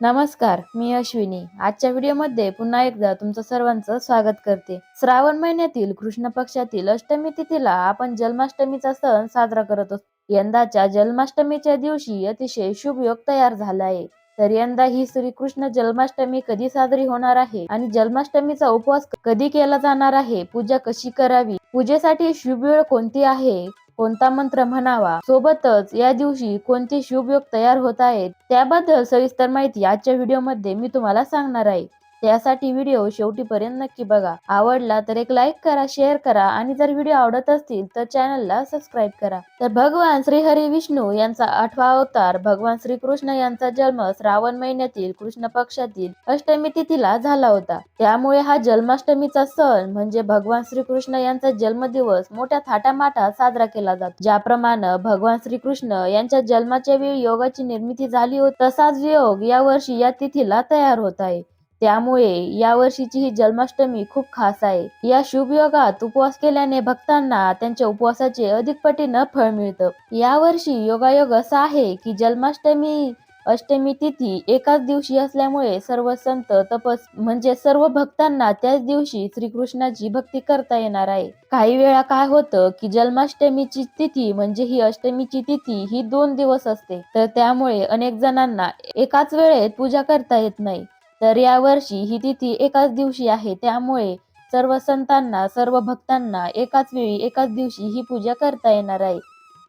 नमस्कार मी अश्विनी. आजच्या व्हिडिओमध्ये पुन्हा एकदा तुमचं सर्वांचं स्वागत करते. श्रावण महिन्यातील कृष्ण पक्षातील अष्टमी तिथीला आपण जन्माष्टमीचा सण साजरा करत असतो. यंदाच्या जन्माष्टमीच्या दिवशी अतिशय शुभ योग तयार झाला आहे. तर यंदा ही श्रीकृष्ण जन्माष्टमी कधी साजरी होणार आहे आणि जन्माष्टमीचा उपवास कधी केला जाणार आहे पूजा कशी करावी पूजेसाठी शुभ वेळ कोणती आहे कोणता मंत्र म्हणावा? सोबतच या दिवशी कोणते शुभ योग तयार होत आहेत? त्याबद्दल सविस्तर माहिती आजच्या व्हिडिओमध्ये मी तुम्हाला सांगणार आहे. त्यासाठी व्हिडिओ शेवटीपर्यंत नक्की बघा. आवडला तर एक लाईक करा शेअर करा आणि जर व्हिडिओ आवडत असतील तर चॅनलला सबस्क्राईब करा. तर भगवान श्री हरी विष्णू यांचा आठवा अवतार भगवान श्री कृष्ण यांचा जन्म श्रावण महिन्यातील कृष्ण पक्षातील अष्टमी तिथीला झाला होता. त्यामुळे हा जन्माष्टमीचा सण म्हणजे भगवान श्रीकृष्ण यांचा जन्मदिवस मोठ्या थाटामाटात साजरा केला जातो. ज्याप्रमाणे भगवान श्रीकृष्ण यांच्या जन्माच्या वेळी योगाची निर्मिती झाली होती. तसाच योग या वर्षी या तिथीला तयार होत आहे. त्यामुळे या वर्षीची ही जन्माष्टमी खूप खास आहे. या शुभ योगात उपवास केल्याने भक्तांना त्यांच्या उपवासाचे अधिक पटीनं फळ मिळतं. या वर्षी योगायोग असा आहे की जन्माष्टमी अष्टमी तिथी एकाच दिवशी असल्यामुळे सर्व संत तपस म्हणजे सर्व भक्तांना त्याच दिवशी श्रीकृष्णाची भक्ती करता येणार आहे. काही वेळा काय होतं की जन्माष्टमीची तिथी म्हणजे ही अष्टमीची तिथी ही दोन दिवस असते. तर त्यामुळे अनेक जणांना एकाच वेळेत पूजा करता येत नाही. तर यावर्षी ही तिथी एकाच दिवशी आहे. त्यामुळे सर्व संतांना सर्व भक्तांना एकाच वेळी एकाच दिवशी ही पूजा करता येणार आहे.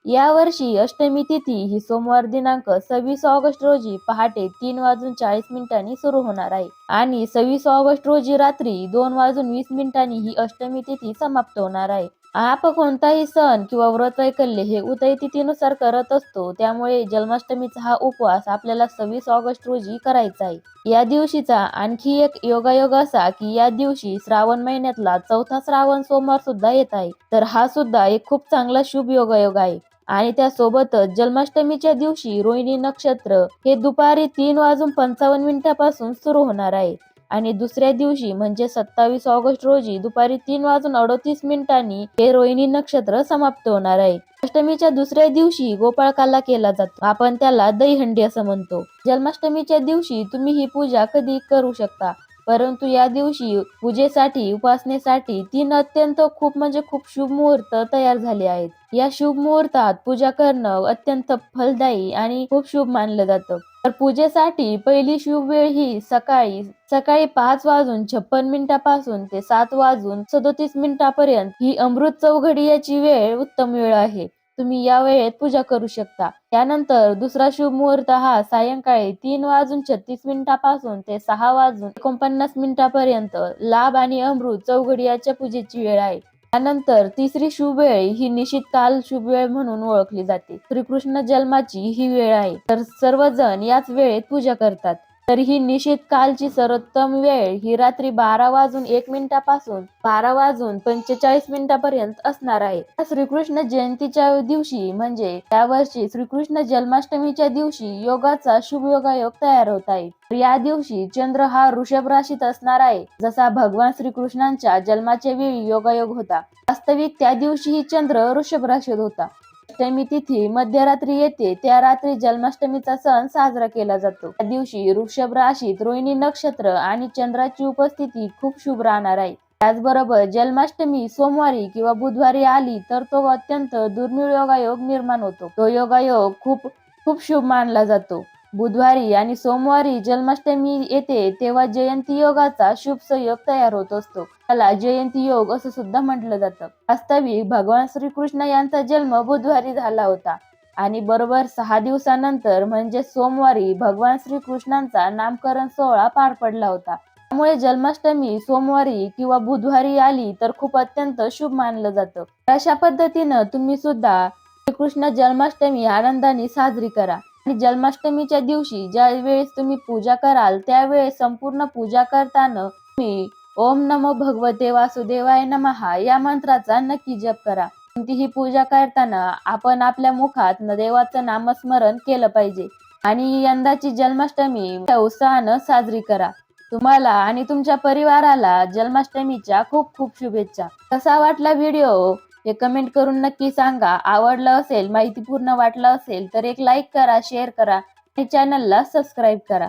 यावर्षी अष्टमी तिथी ही सोमवार दिनांक सव्वीस ऑगस्ट रोजी पहाटे तीन वाजून चाळीस मिनिटांनी सुरू होणार आहे. आणि सव्वीस ऑगस्ट रोजी रात्री दोन वाजून वीस मिनिटांनी ही अष्टमी तिथी समाप्त होणार आहे. आपण कोणताही सण किंवा व्रत वैकल्य हे उदय तिथीनुसार करत असतो. त्यामुळे जन्माष्टमीचा हा उपवास आपल्याला सव्वीस ऑगस्ट रोजी करायचा आहे. या दिवशीचा आणखी एक योगायोग असा की या दिवशी श्रावण महिन्यातला चौथा श्रावण सोमवार सुद्धा येत आहे. तर हा सुद्धा एक खूप चांगला शुभ योगायोग आहे. आणि त्यासोबतच जन्माष्टमीच्या दिवशी रोहिणी नक्षत्र हे दुपारी तीन वाजून पंचावन्न मिनिटापासून सुरू होणार आहे. आणि दुसऱ्या दिवशी म्हणजे सत्तावीस ऑगस्ट रोजी दुपारी तीन वाजून अडोतीस मिनिटांनी हे रोहिणी नक्षत्र समाप्त होणार आहे. अष्टमीच्या दुसऱ्या दिवशी गोपाळकाला केला जातो. आपण त्याला दहीहंडी असं म्हणतो. जन्माष्टमीच्या दिवशी तुम्ही ही पूजा कधी करू शकता. परंतु या दिवशी पूजेसाठी उपासनेसाठी तीन अत्यंत खूप म्हणजे खूप शुभ मुहूर्त तयार झाले आहेत. या शुभ मुहूर्तात पूजा करणं अत्यंत फलदायी आणि खूप शुभ मानलं जातं. तर पूजेसाठी पहिली शुभ वेळ ही सकाळी सकाळी पाच वाजून छप्पन मिनिटापासून ते सात वाजून सदोतीस मिनिटापर्यंत ही अमृत चौघडी याची वेळ उत्तम वेळ आहे. तुम्ही या वेळेत पूजा करू शकता. त्यानंतर दुसरा शुभ मुहूर्त हा सायंकाळी तीन वाजून छत्तीस मिनिटापासून ते सहा वाजून एकोणपन्नास मिनिटापर्यंत लाभ आणि अमृत चौघडी याच्या पूजेची वेळ आहे. त्यानंतर तिसरी शुभ वेळ ही निशित काल शुभ वेळ म्हणून ओळखली जाते. श्रीकृष्ण जन्माची ही वेळ आहे. तर सर्वजण याच वेळेत पूजा करतात. तर ही निषेध कालची सर्वोत्तम वेळ. ही रात्री बारा वाजून एक मिनिटापासून बारा वाजून पंचेचाळीस मिनिटापर्यंत असणार आहे. श्रीकृष्ण जयंतीच्या दिवशी म्हणजे त्या वर्षी श्रीकृष्ण जन्माष्टमीच्या दिवशी योगाचा शुभ योगायोग तयार होत आहे. या दिवशी चंद्र हा ऋषभ राशीत असणार आहे. जसा भगवान श्रीकृष्णांच्या जन्माच्या वेळी योगायोग होता वास्तविक त्या दिवशीही चंद्र ऋषभ राशीत होता. अष्टमी तिथी मध्यरात्री येते. त्या रात्री जन्माष्टमीचा सण साजरा केला जातो. त्या दिवशी वृषभ राशीत रोहिणी नक्षत्र आणि चंद्राची उपस्थिती खूप शुभ राहणार आहे. त्याचबरोबर जन्माष्टमी सोमवारी किंवा बुधवारी आली तर तो अत्यंत दुर्मिळ योगायोग निर्माण होतो. तो योगायोग खूप खूप शुभ मानला जातो. बुधवारी आणि सोमवारी जन्माष्टमी येते तेव्हा जयंती योगाचा शुभ संयोग तयार होत असतो. त्याला जयंती योग असं सुद्धा म्हटलं जातं. वास्तविक भगवान श्रीकृष्ण यांचा जन्म बुधवारी झाला होता. आणि बरोबर सहा दिवसानंतर म्हणजे सोमवारी भगवान श्रीकृष्णांचा नामकरण सोहळा पार पडला होता. त्यामुळे जन्माष्टमी सोमवारी किंवा बुधवारी आली तर खूप अत्यंत शुभ मानलं जातं. अशा पद्धतीनं तुम्ही सुद्धा श्रीकृष्ण जन्माष्टमी आनंदाने साजरी करा. जन्माष्टमीच्या दिवशी ज्या वेळेस तुम्ही पूजा कराल त्यावेळेस संपूर्ण पूजा करताना तुम्ही ओम नमो भगवते वासुदेवाय नमहा या मंत्राचा नक्की जप करा. कोणतीही पूजा करताना आपण आपल्या मुखात देवाचं नामस्मरण केलं पाहिजे आणि यंदाची जन्माष्टमी उत्साहानं साजरी करा. तुम्हाला आणि तुमच्या परिवाराला जन्माष्टमीच्या खूप खूप शुभेच्छा. कसा वाटला व्हिडिओ? हे कमेंट करून नक्की सांगा. आवडलं असेल माहितीपूर्ण वाटलं असेल तर एक लाईक करा शेअर करा आणि चॅनलला सबस्क्राईब करा.